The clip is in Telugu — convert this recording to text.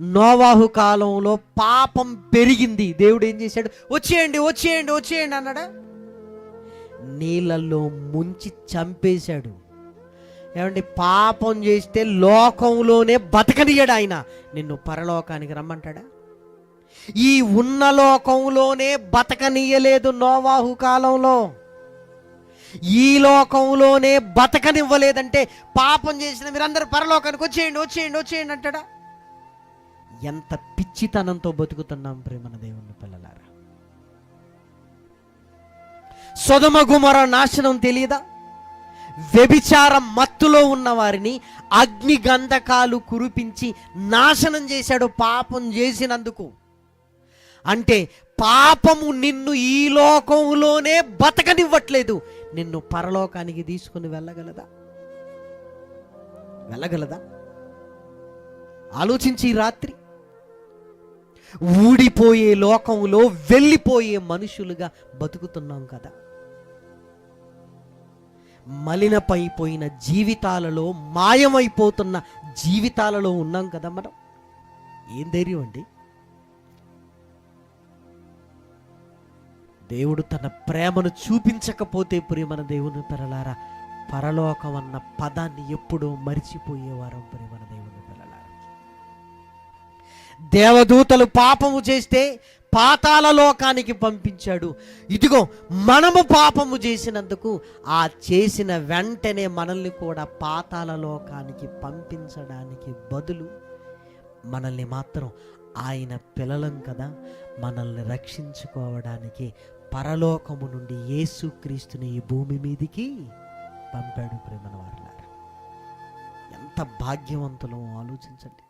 నోవాహు కాలంలో పాపం పెరిగింది. దేవుడు ఏం చేశాడు? వచ్చేయండి వచ్చేయండి వచ్చేయండి అన్నాడా? నీళ్ళల్లో ముంచి చంపేశాడు. ఏమండి పాపం చేస్తే లోకంలోనే బతకనియడు ఆయన. నిన్ను పరలోకానికి రమ్మంటాడా? ఈ ఉన్న లోకంలోనే బతకనీయలేదు నోవాహు కాలంలో. ఈ లోకంలోనే బతకనివ్వలేదంటే పాపం చేసిన మీరందరూ పరలోకానికి వచ్చేయండి వచ్చేయండి వచ్చేయండి అంటాడా? ఎంత పిచ్చితనంతో బతుకుతున్నాం ప్రేమన దేవుని పిల్లలారా? సొదమ గుమర నాశనం తెలియదా వ్యభిచారం మత్తులో ఉన్న వారిని అగ్ని గంధకాలు కురిపించి నాశనం చేశాడు పాపం చేసినందుకు. అంటే పాపము నిన్ను ఈ లోకంలోనే బతకనివ్వట్లేదు. నిన్ను పరలోకానికి తీసుకుని వెళ్ళగలదా? వెళ్ళగలదా? ఆలోచించి ఈ రాత్రి ఊడిపోయే లోకంలో వెళ్ళిపోయే మనుషులుగా బతుకుతున్నాం కదా. మలినపైపోయిన జీవితాలలో మాయమైపోతున్న జీవితాలలో ఉన్నాం కదా మనం. ఏం ధైర్యం అండి? దేవుడు తన ప్రేమను చూపించకపోతే ప్రియమన దేవుని పెరలారా పరలోకం అన్న పదాన్ని ఎప్పుడూ మరిచిపోయేవారం ప్రియమన దేవదూతలు పాపము చేస్తే పాతాల లోకానికి పంపించాడు. ఇదిగో మనము పాపము చేసినందుకు ఆ చేసిన వెంటనే మనల్ని కూడా పాతాల లోకానికి పంపించడానికి బదులు మనల్ని మాత్రం ఆయన పిల్లలం కదా. మనల్ని రక్షించుకోవడానికి పరలోకము నుండి యేసుక్రీస్తుని ఈ భూమి మీదికి పంపాడు ప్రేమన ఎంత భాగ్యవంతులమో ఆలోచించండి.